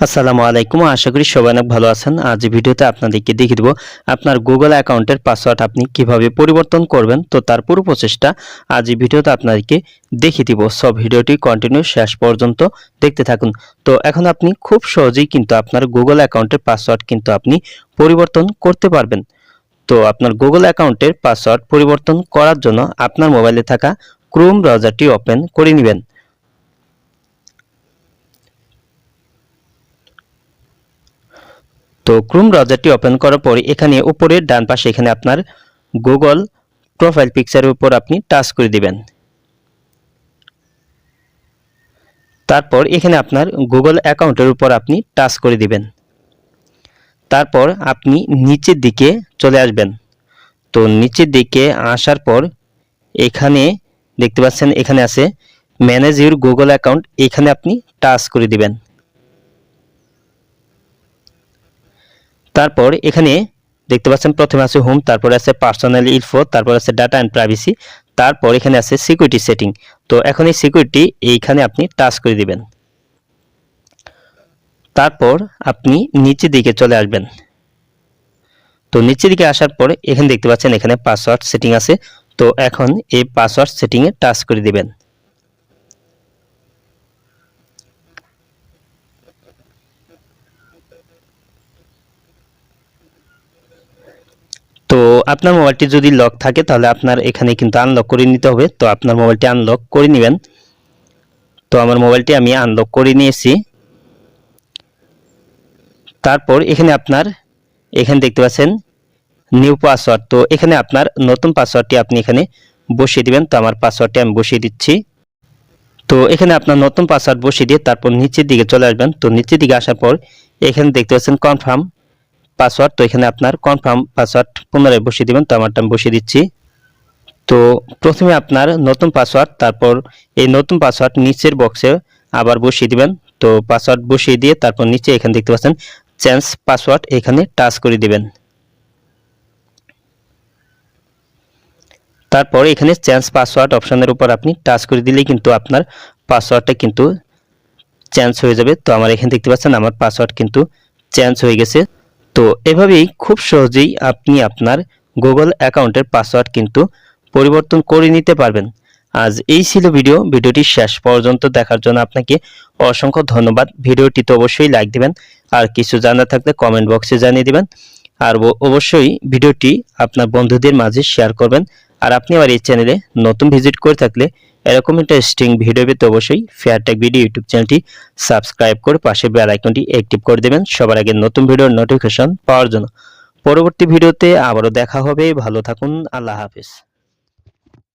আসসালামু আলাইকুম। আশা করি সবাই অনেক ভালো আছেন। আজ ভিডিওতে আপনাদেরকে দেখিয়ে দেবো আপনার গুগল অ্যাকাউন্টের পাসওয়ার্ড আপনি কীভাবে পরিবর্তন করবেন। তো তার পুরো প্রচেষ্টা আজ ভিডিওতে আপনাদেরকে দেখিয়ে দিব। সব ভিডিওটি কন্টিনিউ শেষ পর্যন্ত দেখতে থাকুন। তো এখন আপনি খুব সহজেই কিন্তু আপনার গুগল অ্যাকাউন্টের পাসওয়ার্ড কিন্তু আপনি পরিবর্তন করতে পারবেন। তো আপনার গুগল অ্যাকাউন্টের পাসওয়ার্ড পরিবর্তন করার জন্য আপনার মোবাইলে থাকা ক্রোম ব্রাউজারটি ওপেন করে নেবেন। তো ক্রোম ব্রাউজারটি ওপেন করার পরে এখানে উপরে ডান পাশে এখানে আপনার গুগল প্রোফাইল পিকচারের উপর আপনি টাচ করে দিবেন। তারপর এখানে আপনার গুগল অ্যাকাউন্টের উপর আপনি টাচ করে দিবেন। তারপর আপনি নিচের দিকে চলে আসবেন। তো নিচের দিকে আসার পর এখানে দেখতে পাচ্ছেন এখানে আছে ম্যানেজ ইউর গুগল অ্যাকাউন্ট এখানে আপনি টাচ করে দিবেন। তারপর এখানে দেখতে পাচ্ছেন, প্রথমে আছে হোম তারপরে আছে পার্সোনাল ইনফো তারপর আছে ডাটা অ্যান্ড প্রাইভেসি তারপর এখানে আছে সিকিউরিটি সেটিং তো এখন এই সিকিউরিটি এইখানে আপনি টাচ করে দিবেন। তারপর আপনি নিচের দিকে চলে আসবেন। তো নিচের দিকে আসার পর এখানে দেখতে পাচ্ছেন, এখানে পাসওয়ার্ড সেটিং আছে। তো এখন এই পাসওয়ার্ড সেটিংয়ে টাচ করে দিবেন। তো আপনার মোবাইলটি যদি লক থাকে, তাহলে আপনার এখানে কিন্তু আনলক করে নিতে হবে। তো আপনার মোবাইলটি আনলক করে নেবেন। তো আমার মোবাইলটি আমি আনলক করে নিয়েছি। তারপর এখানে আপনার, এখানে দেখতে পাচ্ছেন নিউ পাসওয়ার্ড তো এখানে আপনার নতুন পাসওয়ার্ডটি আপনি এখানে বসিয়ে দিবেন। তো আমার পাসওয়ার্ডটি আমি বসিয়ে দিচ্ছি। তো এখানে আপনার নতুন পাসওয়ার্ড বসিয়ে দিয়ে তারপর নিচের দিকে চলে আসবেন। তো নিচের দিকে আসার পর এখানে দেখতে পাচ্ছেন কনফার্ম পাসওয়ার্ড তো এখানে আপনার কনফার্ম পাসওয়ার্ড পুনরায় বসিয়ে দিবেন, তো আমারটা আমি বসিয়ে দিচ্ছি। তো প্রথমে আপনার নতুন পাসওয়ার্ড তারপর এই নতুন পাসওয়ার্ড নিচের বক্সে আবার বসিয়ে দিবেন। তো পাসওয়ার্ড বসিয়ে দিয়ে তারপর নিচে এখানে দেখতে পাচ্ছেন চেঞ্জ পাসওয়ার্ড এখানে টাচ করে দিবেন। তারপর এখানে চেঞ্জ পাসওয়ার্ড অপশনের উপর আপনি টাচ করে দিলেই কিন্তু আপনার পাসওয়ার্ডটা কিন্তু চেঞ্জ হয়ে যাবে। তো আমার এখানে দেখতে পাচ্ছেন, আমার পাসওয়ার্ড কিন্তু চেঞ্জ হয়ে গেছে। তো এভাবেই খুব সহজেই আপনি আপনার গুগল অ্যাকাউন্টের পাসওয়ার্ড কিন্তু পরিবর্তন করে নিতে পারবেন। আজ এই ছিল ভিডিও। ভিডিওটি শেষ পর্যন্ত দেখার জন্য আপনাকে অসংখ্য ধন্যবাদ। ভিডিওটিতে অবশ্যই লাইক দিবেন, আর কিছু জানা থাকলে কমেন্ট বক্সে জানিয়ে দিবেন। আর অবশ্যই ভিডিওটি আপনার বন্ধুদের মাঝে শেয়ার করবেন। আর আপনি আমার এই চ্যানেলে নতুন ভিজিট করে থাকলে এরকম ইন্টারেস্টিং ভিডিও পেতে অবশ্যই ফেয়ারটেক ভিডিও ইউটিউব চ্যানেলটি সাবস্ক্রাইব করে পাশে বেল আইকনটি অ্যাক্টিভ করে দেবেন। সবার আগে নতুন ভিডিওর নোটিফিকেশন পাওয়ার জন্য। পরবর্তী ভিডিওতে আবারও দেখা হবে। ভালো থাকুন। আল্লাহ হাফিজ।